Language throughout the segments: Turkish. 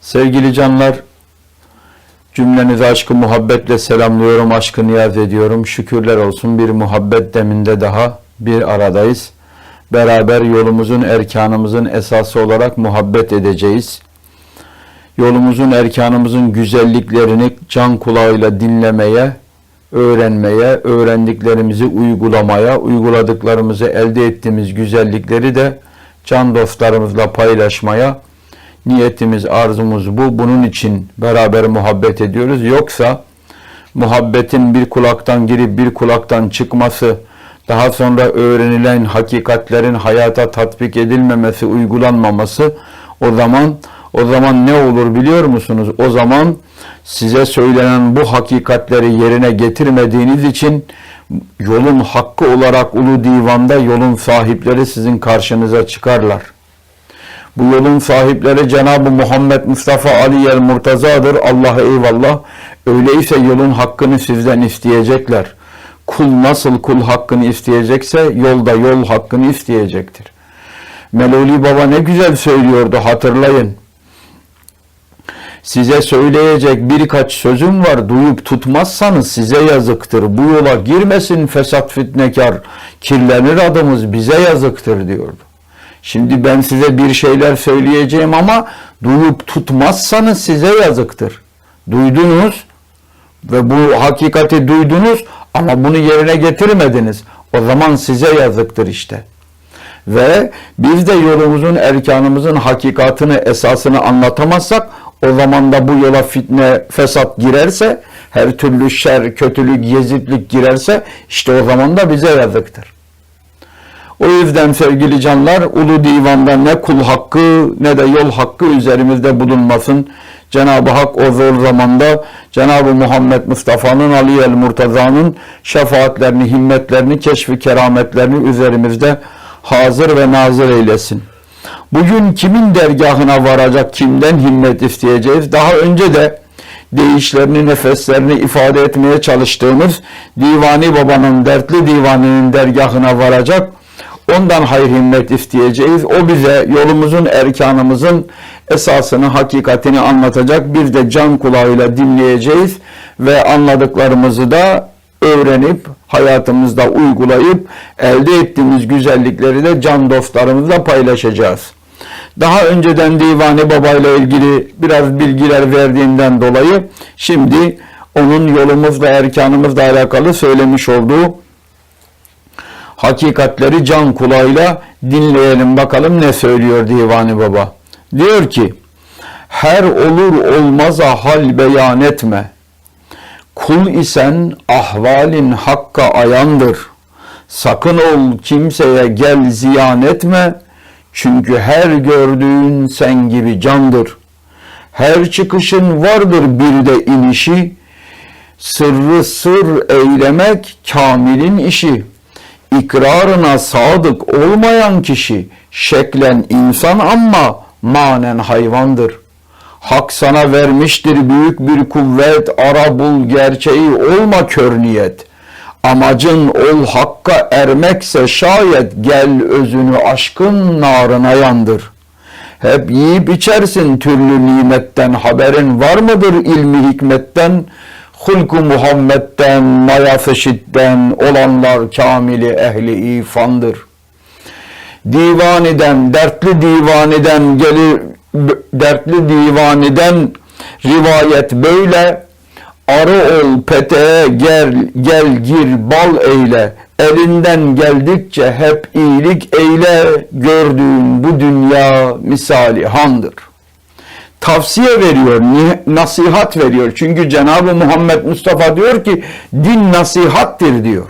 Sevgili canlar, cümlenizi aşkı muhabbetle selamlıyorum, aşkı niyaz ediyorum. Şükürler olsun bir muhabbet deminde daha bir aradayız. Beraber yolumuzun, erkanımızın esası olarak muhabbet edeceğiz. Yolumuzun, erkanımızın güzelliklerini can kulağıyla dinlemeye, öğrenmeye, öğrendiklerimizi uygulamaya, uyguladıklarımızı elde ettiğimiz güzellikleri de can dostlarımızla paylaşmaya, Niyetimiz, arzumuz bu. Bunun için beraber muhabbet ediyoruz. Yoksa muhabbetin bir kulaktan girip bir kulaktan çıkması, daha sonra öğrenilen hakikatlerin hayata tatbik edilmemesi, uygulanmaması o zaman o zaman ne olur biliyor musunuz? O zaman size söylenen bu hakikatleri yerine getirmediğiniz için yolun hakkı olarak ulu divanda yolun sahipleri sizin karşınıza çıkarlar. Bu yolun sahipleri Cenab-ı Muhammed Mustafa Ali el Murtaza'dır. Allah'a eyvallah. Öyleyse yolun hakkını sizden isteyecekler. Kul nasıl kul hakkını isteyecekse yolda yol hakkını isteyecektir. Meloli Baba ne güzel söylüyordu hatırlayın. Size söyleyecek birkaç sözüm var. Duyup tutmazsanız size yazıktır. Bu yola girmesin fesat fitnekar. Kirlenir adımız bize yazıktır diyordu. Şimdi ben size bir şeyler söyleyeceğim ama duyup tutmazsanız size yazıktır. Duydunuz ve bu hakikati duydunuz ama bunu yerine getirmediniz. O zaman size yazıktır işte. Ve biz de yolumuzun, erkanımızın hakikatını, esasını anlatamazsak o zaman da bu yola fitne, fesat girerse, her türlü şer, kötülük, yezitlik girerse işte o zaman da bize yazıktır. O yüzden sevgili canlar ulu divanda ne kul hakkı ne de yol hakkı üzerimizde bulunmasın. Cenab-ı Hak o zor zamanda Cenab-ı Muhammed Mustafa'nın Ali el Murtaza'nın şefaatlerini, himmetlerini, keşfi kerametlerini üzerimizde hazır ve nazır eylesin. Bugün kimin dergahına varacak, kimden himmet isteyeceğiz? Daha önce de deyişlerini, nefeslerini ifade etmeye çalıştığımız Divani Baba'nın, Dertli Divani'nin dergahına varacak Ondan hayır himmet isteyeceğiz. O bize yolumuzun, erkanımızın esasını, hakikatini anlatacak. Bir de can kulağıyla dinleyeceğiz ve anladıklarımızı da öğrenip, hayatımızda uygulayıp, elde ettiğimiz güzellikleri de can dostlarımızla paylaşacağız. Daha önceden Divani Baba ile ilgili biraz bilgiler verdiğinden dolayı şimdi onun yolumuzla, erkanımızla alakalı söylemiş olduğu hakikatleri can kulağıyla dinleyelim bakalım ne söylüyor Divani Baba. Diyor ki, her olur olmaza hal beyan etme. Kul isen ahvalin hakka ayandır. Sakın ol kimseye gel ziyan etme. Çünkü her gördüğün sen gibi candır. Her çıkışın vardır bir de inişi. Sırrı sır eylemek kamilin işi.'' ikrarına sadık olmayan kişi şeklen insan ama manen hayvandır. Hak sana vermiştir büyük bir kuvvet, ara bul gerçeği olma kör niyet. Amacın ol hakka ermekse şayet gel özünü aşkın narına yandır. Hep yiyip içersin türlü nimetten haberin var mıdır ilmi hikmetten?'' hulku Muhammed'den, mayası şidden olanlar kamili ehli ifandır. Divaniden, dertli divaniden gelir, dertli divaniden rivayet böyle, arı ol peteğe gel, gel gir bal eyle, elinden geldikçe hep iyilik eyle, gördüğün bu dünya misali handır tavsiye veriyor, nasihat veriyor. Çünkü Cenab-ı Muhammed Mustafa diyor ki din nasihattir diyor.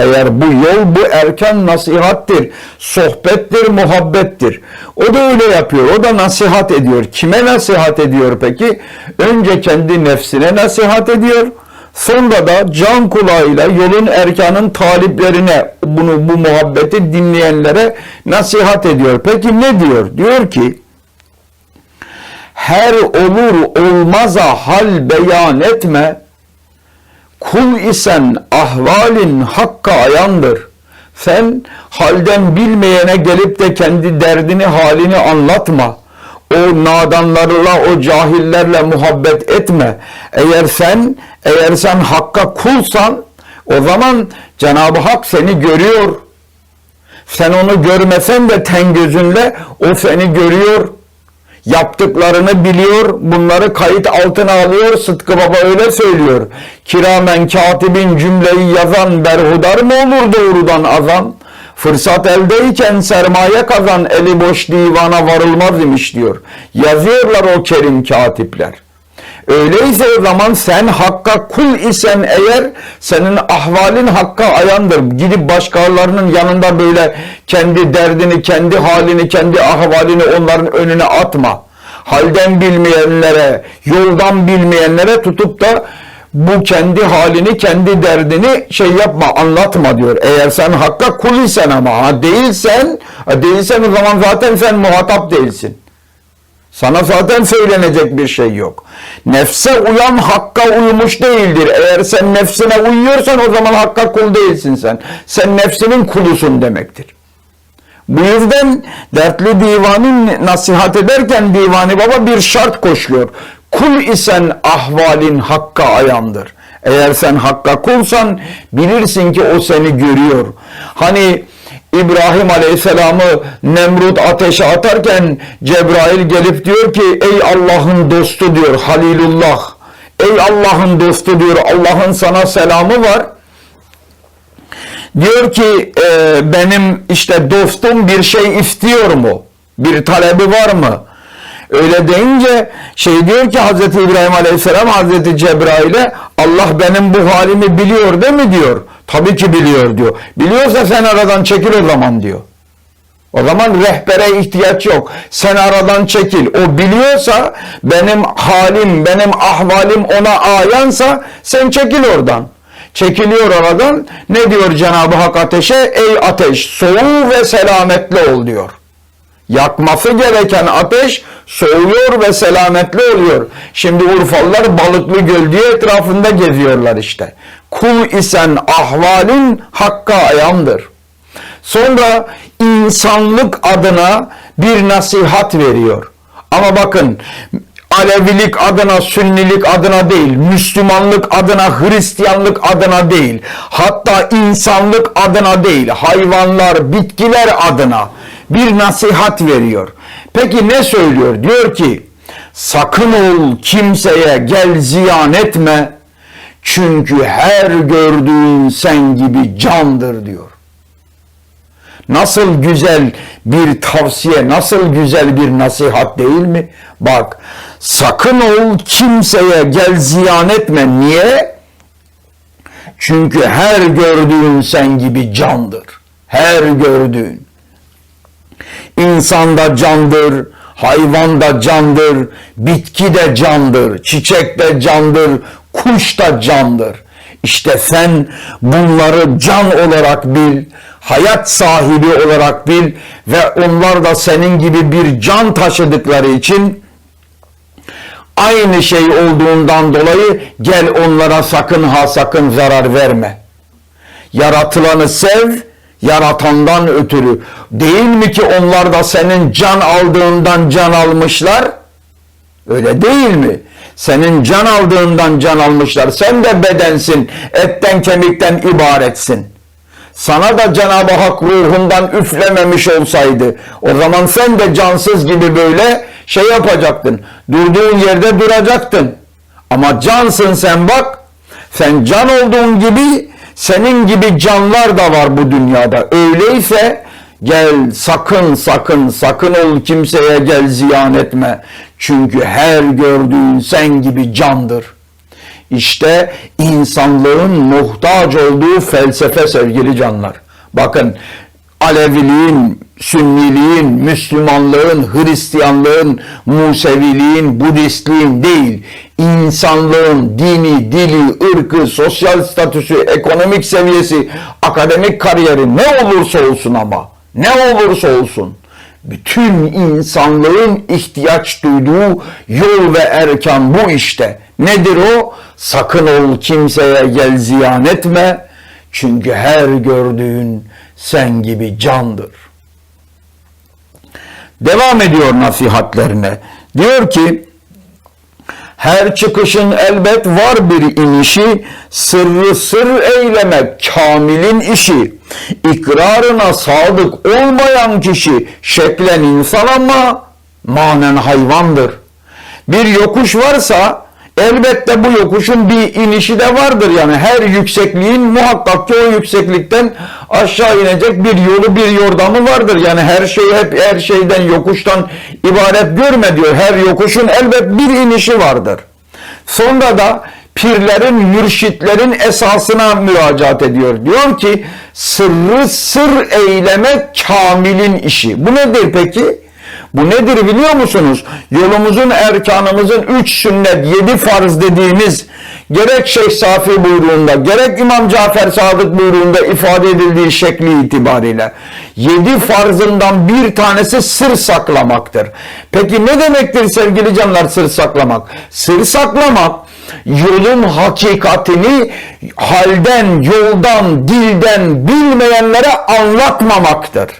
Eğer bu yol, bu erken nasihattir, sohbettir, muhabbettir. O da öyle yapıyor, o da nasihat ediyor. Kime nasihat ediyor peki? Önce kendi nefsine nasihat ediyor. Sonra da can kulağıyla yolun erkanın taliplerine bunu bu muhabbeti dinleyenlere nasihat ediyor. Peki ne diyor? Diyor ki her olur olmaza hal beyan etme. Kul isen ahvalin hakka ayandır. Sen halden bilmeyene gelip de kendi derdini halini anlatma. O nadanlarla, o cahillerle muhabbet etme. Eğer sen, eğer sen hakka kulsan, o zaman Cenab-ı Hak seni görüyor. Sen onu görmesen de ten gözünle o seni görüyor. Yaptıklarını biliyor. Bunları kayıt altına alıyor. Sıtkı Baba öyle söylüyor. Kiramen katibin cümleyi yazan berhudar mı olur doğrudan azan? Fırsat eldeyken sermaye kazan eli boş divana varılmaz imiş diyor. Yazıyorlar o kerim katipler. Öyleyse o zaman sen hakka kul isen eğer senin ahvalin hakka ayandır. Gidip başkalarının yanında böyle kendi derdini, kendi halini, kendi ahvalini onların önüne atma. Halden bilmeyenlere, yoldan bilmeyenlere tutup da bu kendi halini, kendi derdini şey yapma, anlatma diyor. Eğer sen hakka kul isen ama ha değilsen, ha değilsen o zaman zaten sen muhatap değilsin. Sana zaten söylenecek bir şey yok. Nefse uyan hakka uymuş değildir. Eğer sen nefsine uyuyorsan o zaman hakka kul değilsin sen. Sen nefsinin kulusun demektir. Bu yüzden dertli divanın nasihat ederken divani baba bir şart koşuyor. Kul isen ahvalin hakka ayandır. Eğer sen hakka kulsan bilirsin ki o seni görüyor. Hani İbrahim Aleyhisselam'ı Nemrut ateşe atarken Cebrail gelip diyor ki ey Allah'ın dostu diyor Halilullah. Ey Allah'ın dostu diyor Allah'ın sana selamı var. Diyor ki e, benim işte dostum bir şey istiyor mu? Bir talebi var mı? Öyle deyince şey diyor ki Hazreti İbrahim Aleyhisselam Hazreti Cebrail'e Allah benim bu halimi biliyor değil mi diyor. Tabii ki biliyor diyor. Biliyorsa sen aradan çekil o zaman diyor. O zaman rehbere ihtiyaç yok. Sen aradan çekil. O biliyorsa benim halim, benim ahvalim ona ayansa sen çekil oradan. Çekiliyor aradan. Ne diyor Cenab-ı Hak ateşe? Ey ateş soğu ve selametli ol diyor. Yakması gereken ateş soğuyor ve selametli oluyor. Şimdi Urfalılar Balıklı Göl etrafında geziyorlar işte. Kul isen ahvalin hakka ayandır. Sonra insanlık adına bir nasihat veriyor. Ama bakın Alevilik adına, Sünnilik adına değil, Müslümanlık adına, Hristiyanlık adına değil, hatta insanlık adına değil, hayvanlar, bitkiler adına bir nasihat veriyor. Peki ne söylüyor? Diyor ki, sakın ol kimseye gel ziyan etme, çünkü her gördüğün sen gibi candır diyor. Nasıl güzel bir tavsiye, nasıl güzel bir nasihat değil mi? Bak, sakın ol kimseye gel ziyan etme. Niye? Çünkü her gördüğün sen gibi candır. Her gördüğün. İnsan da candır, hayvan da candır, bitki de candır, çiçek de candır, kuş da candır. İşte sen bunları can olarak bil, hayat sahibi olarak bil ve onlar da senin gibi bir can taşıdıkları için aynı şey olduğundan dolayı gel onlara sakın ha sakın zarar verme. Yaratılanı sev, yaratandan ötürü. Değil mi ki onlar da senin can aldığından can almışlar? Öyle değil mi? Senin can aldığından can almışlar. Sen de bedensin, etten kemikten ibaretsin. Sana da Cenab-ı Hak ruhundan üflememiş olsaydı, o zaman sen de cansız gibi böyle şey yapacaktın. Durduğun yerde duracaktın. Ama cansın sen bak, sen can olduğun gibi senin gibi canlar da var bu dünyada. Öyleyse gel sakın sakın sakın ol kimseye gel ziyan etme. Çünkü her gördüğün sen gibi candır. İşte insanlığın muhtaç olduğu felsefe sevgili canlar. Bakın Aleviliğin, Sünniliğin, Müslümanlığın, Hristiyanlığın, Museviliğin, Budistliğin değil, insanlığın dini, dili, ırkı, sosyal statüsü, ekonomik seviyesi, akademik kariyeri ne olursa olsun ama, ne olursa olsun, bütün insanlığın ihtiyaç duyduğu yol ve erkan bu işte. Nedir o? Sakın ol kimseye gel ziyan etme. Çünkü her gördüğün sen gibi candır. Devam ediyor nasihatlerine. Diyor ki her çıkışın elbet var bir inişi, sırrı sır eylemek kamilin işi. İkrarına sadık olmayan kişi şeklen insan ama manen hayvandır. Bir yokuş varsa elbette bu yokuşun bir inişi de vardır. Yani her yüksekliğin muhakkak ki o yükseklikten aşağı inecek bir yolu bir yordamı vardır. Yani her şey hep her şeyden yokuştan ibaret görme diyor. Her yokuşun elbet bir inişi vardır. Sonra da pirlerin, mürşitlerin esasına müracaat ediyor. Diyor ki sırrı sır eylemek kamilin işi. Bu nedir peki? Bu nedir biliyor musunuz? Yolumuzun, erkanımızın üç sünnet, yedi farz dediğimiz gerek Şeyh Safi buyruğunda, gerek İmam Cafer Sadık buyruğunda ifade edildiği şekli itibariyle yedi farzından bir tanesi sır saklamaktır. Peki ne demektir sevgili canlar sır saklamak? Sır saklamak yolun hakikatini halden, yoldan, dilden bilmeyenlere anlatmamaktır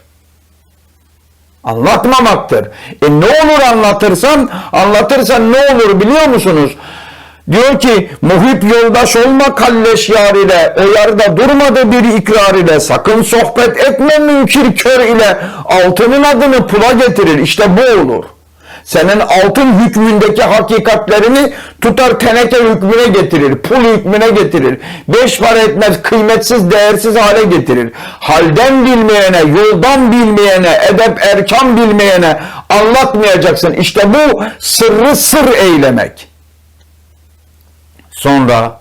anlatmamaktır. E ne olur anlatırsan, anlatırsan ne olur biliyor musunuz? Diyor ki muhip yoldaş olma kalleş yar ile o yarda durmadı bir ikrar ile sakın sohbet etme münkir kör ile altının adını pula getirir işte bu olur. Senin altın hükmündeki hakikatlerini tutar teneke hükmüne getirir, pul hükmüne getirir. Beş para etmez, kıymetsiz, değersiz hale getirir. Halden bilmeyene, yoldan bilmeyene, edep erkan bilmeyene anlatmayacaksın. İşte bu sırrı sır eylemek. Sonra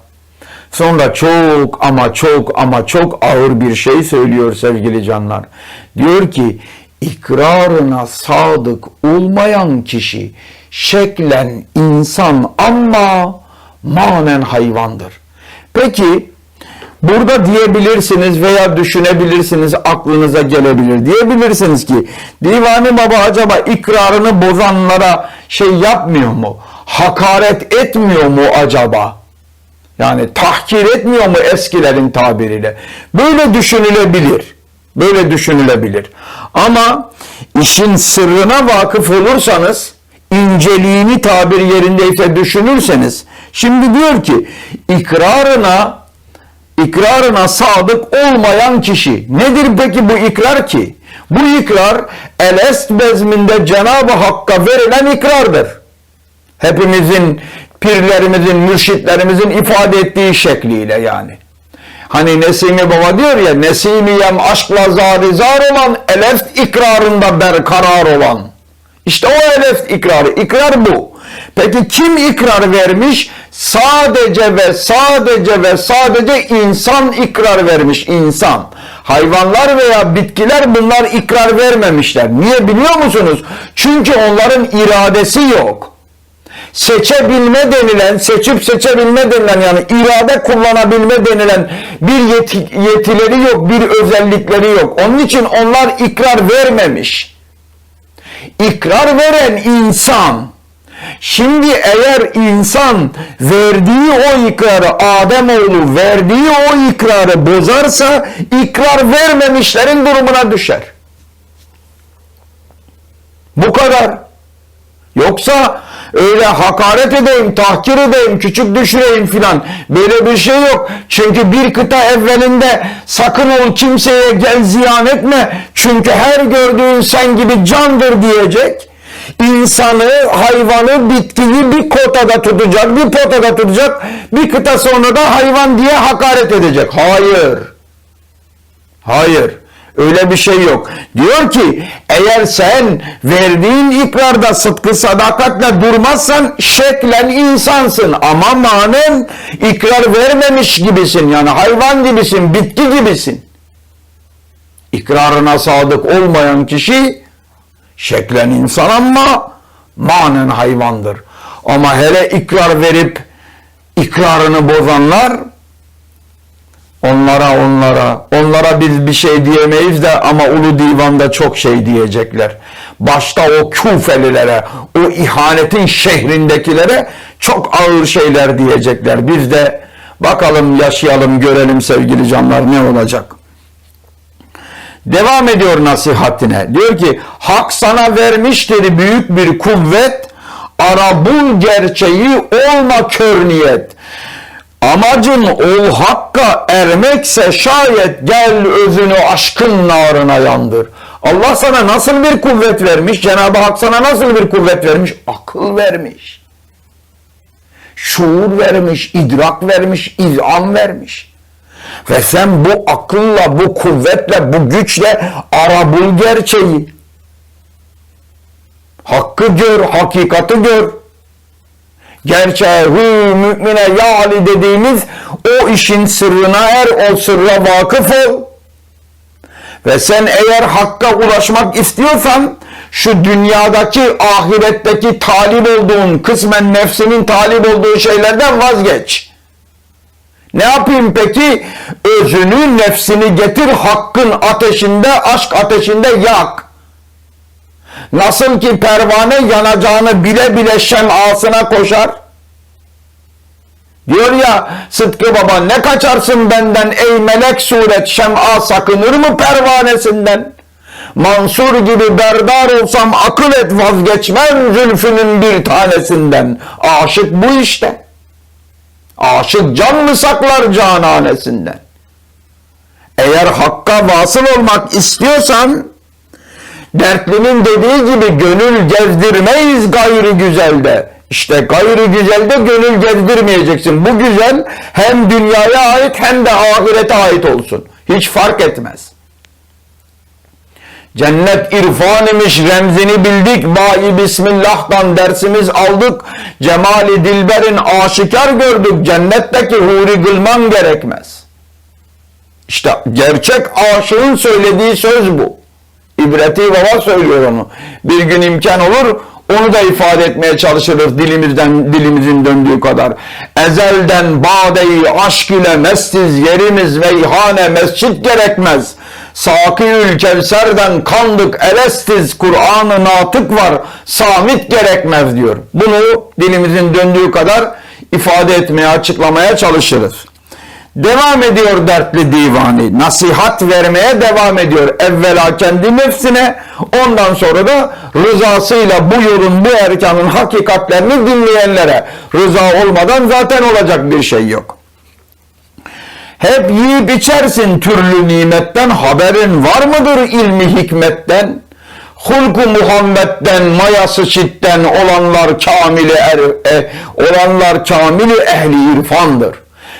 Sonra çok ama çok ama çok ağır bir şey söylüyor sevgili canlar. Diyor ki ikrarına sadık olmayan kişi şeklen insan ama manen hayvandır. Peki burada diyebilirsiniz veya düşünebilirsiniz aklınıza gelebilir. Diyebilirsiniz ki Divani Baba acaba ikrarını bozanlara şey yapmıyor mu? Hakaret etmiyor mu acaba? Yani tahkir etmiyor mu eskilerin tabiriyle? Böyle düşünülebilir. Böyle düşünülebilir. Ama işin sırrına vakıf olursanız, inceliğini tabir yerindeyse düşünürseniz, şimdi diyor ki ikrarına ikrarına sadık olmayan kişi. Nedir peki bu ikrar ki? Bu ikrar elest bezminde Cenab-ı Hakk'a verilen ikrardır. Hepimizin, pirlerimizin, mürşitlerimizin ifade ettiği şekliyle yani. Hani Nesimi Baba diyor ya Nesimiyem aşkla zarizar olan eleft ikrarında berkarar olan. İşte o eleft ikrarı. İkrar bu. Peki kim ikrar vermiş? Sadece ve sadece ve sadece insan ikrar vermiş. insan. Hayvanlar veya bitkiler bunlar ikrar vermemişler. Niye biliyor musunuz? Çünkü onların iradesi yok seçebilme denilen, seçip seçebilme denilen yani irade kullanabilme denilen bir yeti, yetileri yok, bir özellikleri yok. Onun için onlar ikrar vermemiş. İkrar veren insan. Şimdi eğer insan verdiği o ikrarı Ademoğlu verdiği o ikrarı bozarsa ikrar vermemişlerin durumuna düşer. Bu kadar. Yoksa öyle hakaret edeyim, tahkir edeyim, küçük düşüreyim filan. Böyle bir şey yok. Çünkü bir kıta evvelinde sakın ol kimseye gel ziyan etme. Çünkü her gördüğün sen gibi candır diyecek. İnsanı, hayvanı, bitkiyi bir kotada tutacak, bir potada tutacak. Bir kıta sonra da hayvan diye hakaret edecek. Hayır. Hayır. Öyle bir şey yok. Diyor ki eğer sen verdiğin ikrarda sıdkı sadakatle durmazsan şeklen insansın ama manen ikrar vermemiş gibisin. Yani hayvan gibisin, bitki gibisin. İkrarına sadık olmayan kişi şeklen insan ama manen hayvandır. Ama hele ikrar verip ikrarını bozanlar Onlara onlara, onlara biz bir şey diyemeyiz de ama Ulu Divan'da çok şey diyecekler. başta o Küfelilere, o ihanetin şehrindekilere çok ağır şeyler diyecekler. Biz de bakalım yaşayalım görelim sevgili canlar ne olacak. Devam ediyor nasihatine. Diyor ki hak sana vermiştir büyük bir kuvvet. Arabul gerçeği olma kör niyet. Amacın ol hakka ermekse şayet gel özünü aşkın narına yandır. Allah sana nasıl bir kuvvet vermiş? Cenab-ı Hak sana nasıl bir kuvvet vermiş? Akıl vermiş. Şuur vermiş, idrak vermiş, izan vermiş. Ve sen bu akılla, bu kuvvetle, bu güçle ara bul gerçeği. Hakkı gör, hakikati gör. Gerçeği mümine yali dediğimiz o işin sırrına er, o sırra vakıf ol. Ve sen eğer hakka ulaşmak istiyorsan şu dünyadaki ahiretteki talip olduğun kısmen nefsinin talip olduğu şeylerden vazgeç. Ne yapayım peki? Özünü, nefsini getir hakkın ateşinde, aşk ateşinde yak. Nasıl ki pervane yanacağını bile bile şem'asına koşar. Diyor ya Sıtkı Baba ne kaçarsın benden ey melek suret şem'a sakınır mı pervanesinden? Mansur gibi berdar olsam akıl et vazgeçmem zülfünün bir tanesinden. Aşık bu işte. Aşık can mı saklar cananesinden? Eğer hakka vasıl olmak istiyorsan dertlinin dediği gibi gönül gezdirmeyiz gayrı güzelde. İşte gayrı güzelde gönül gezdirmeyeceksin. Bu güzel hem dünyaya ait hem de ahirete ait olsun. Hiç fark etmez. Cennet irfan imiş remzini bildik. Bayi Bismillah'tan dersimiz aldık. Cemali Dilber'in aşikar gördük. Cennetteki huri gılman gerekmez. İşte gerçek aşığın söylediği söz bu. İbreti baba söylüyor onu. Bir gün imkan olur onu da ifade etmeye çalışırız dilimizden dilimizin döndüğü kadar. Ezelden badeyi aşk ile mestiz yerimiz ve ihane mescit gerekmez. Sakîül Kevser'den kandık elestiz Kur'an-ı natık var samit gerekmez diyor. Bunu dilimizin döndüğü kadar ifade etmeye açıklamaya çalışırız. Devam ediyor dertli divani. Nasihat vermeye devam ediyor. Evvela kendi nefsine ondan sonra da rızasıyla bu yolun bu erkanın hakikatlerini dinleyenlere. Rıza olmadan zaten olacak bir şey yok. Hep yiyip içersin türlü nimetten haberin var mıdır ilmi hikmetten? Hulku Muhammed'den mayası çitten olanlar kamili er, e, olanlar kamili ehli irfandır.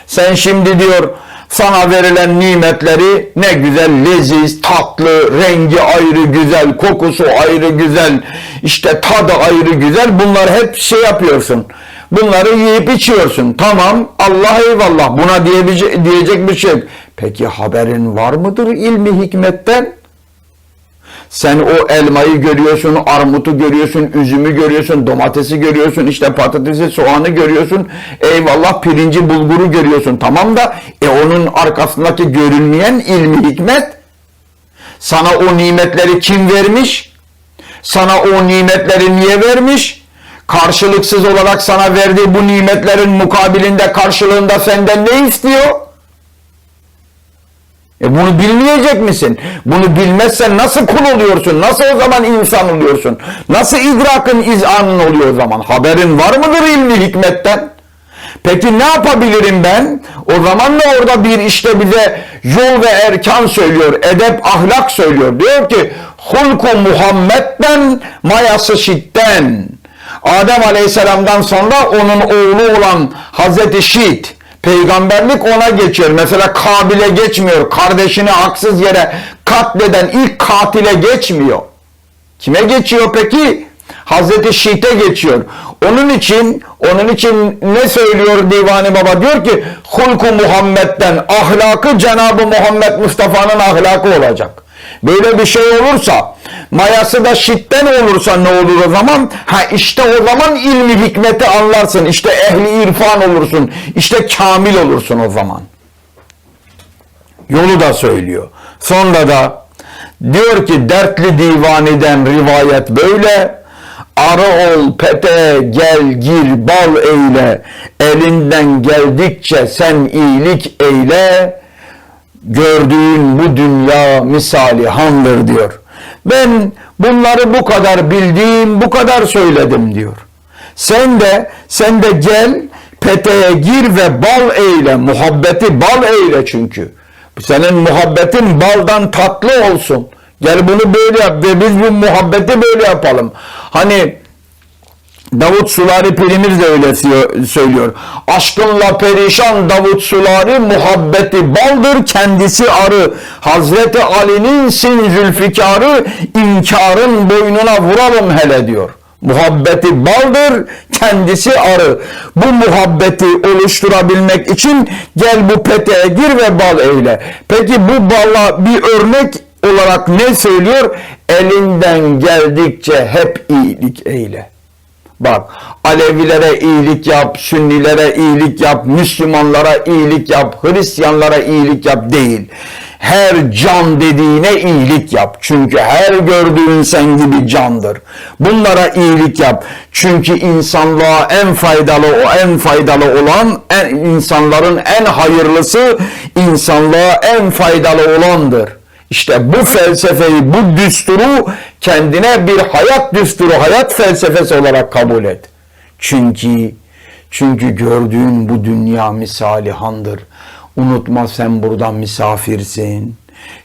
Sen şimdi diyor sana verilen nimetleri ne güzel, leziz, tatlı, rengi ayrı güzel, kokusu ayrı güzel, işte tadı ayrı güzel. Bunlar hep şey yapıyorsun. Bunları yiyip içiyorsun. Tamam Allah eyvallah buna diyebilecek, diyecek bir şey. Peki haberin var mıdır ilmi hikmetten? Sen o elmayı görüyorsun, armutu görüyorsun, üzümü görüyorsun, domatesi görüyorsun, işte patatesi, soğanı görüyorsun. Eyvallah pirinci, bulguru görüyorsun. Tamam da e onun arkasındaki görünmeyen ilmi hikmet sana o nimetleri kim vermiş? Sana o nimetleri niye vermiş? Karşılıksız olarak sana verdiği bu nimetlerin mukabilinde karşılığında senden ne istiyor? E bunu bilmeyecek misin? Bunu bilmezsen nasıl kul oluyorsun? Nasıl o zaman insan oluyorsun? Nasıl idrakın izanın oluyor o zaman? Haberin var mıdır ilmi hikmetten? Peki ne yapabilirim ben? O zaman da orada bir işte bize yol ve erkan söylüyor. Edep, ahlak söylüyor. Diyor ki hulku Muhammed'den mayası şitten. Adem Aleyhisselam'dan sonra onun oğlu olan Hazreti Şit Peygamberlik ona geçiyor. Mesela Kabil'e geçmiyor. Kardeşini haksız yere katleden ilk katile geçmiyor. Kime geçiyor peki? Hazreti Şiit'e geçiyor. Onun için onun için ne söylüyor Divani Baba? Diyor ki hulku Muhammed'den ahlakı Cenab-ı Muhammed Mustafa'nın ahlakı olacak. Böyle bir şey olursa mayası da şitten olursa ne olur o zaman? Ha işte o zaman ilmi hikmeti anlarsın. İşte ehli irfan olursun. İşte kamil olursun o zaman. Yolu da söylüyor. Sonra da Diyor ki dertli divaniden rivayet böyle. Arı ol pete gel gir bal eyle. Elinden geldikçe sen iyilik eyle. Gördüğün bu dünya misali handır diyor. Ben bunları bu kadar bildiğim, bu kadar söyledim diyor. Sen de sen de gel peteğe gir ve bal eyle. Muhabbeti bal eyle çünkü. Senin muhabbetin baldan tatlı olsun. Gel bunu böyle yap ve biz bu muhabbeti böyle yapalım. Hani Davut Sulari pirimiz de öyle söylüyor. Aşkınla perişan Davut Sulari muhabbeti baldır kendisi arı. Hazreti Ali'nin sin zülfikarı inkarın boynuna vuralım hele diyor. Muhabbeti baldır, kendisi arı. Bu muhabbeti oluşturabilmek için gel bu peteğe gir ve bal eyle. Peki bu balla bir örnek olarak ne söylüyor? Elinden geldikçe hep iyilik eyle. Bak Alevilere iyilik yap, Sünnilere iyilik yap, Müslümanlara iyilik yap, Hristiyanlara iyilik yap değil. Her can dediğine iyilik yap. Çünkü her gördüğün sen gibi candır. Bunlara iyilik yap. Çünkü insanlığa en faydalı o en faydalı olan en, insanların en hayırlısı insanlığa en faydalı olandır. İşte bu felsefeyi, bu düsturu kendine bir hayat düsturu, hayat felsefesi olarak kabul et. Çünkü çünkü gördüğün bu dünya misalihandır. Unutma sen burada misafirsin.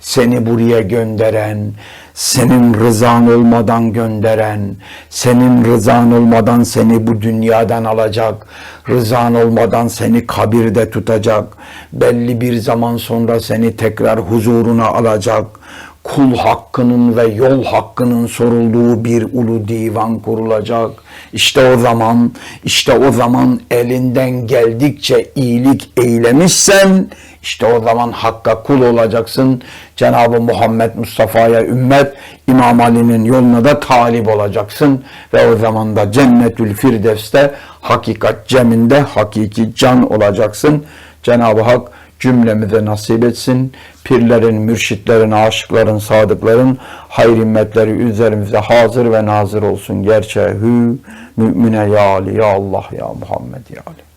Seni buraya gönderen, senin rızan olmadan gönderen, senin rızan olmadan seni bu dünyadan alacak, rızan olmadan seni kabirde tutacak, belli bir zaman sonra seni tekrar huzuruna alacak, kul hakkının ve yol hakkının sorulduğu bir ulu divan kurulacak. İşte o zaman, işte o zaman elinden geldikçe iyilik eylemişsen, işte o zaman hakka kul olacaksın. Cenab-ı Muhammed Mustafa'ya ümmet, İmam Ali'nin yoluna da talip olacaksın. Ve o zaman da Cennetül Firdevs'te hakikat ceminde hakiki can olacaksın. Cenab-ı Hak cümlemize nasip etsin. Pirlerin, mürşitlerin, aşıkların, sadıkların hayır himmetleri üzerimize hazır ve nazır olsun. Gerçeğü mümine ya Ali, ya Allah, ya Muhammed, ya Ali.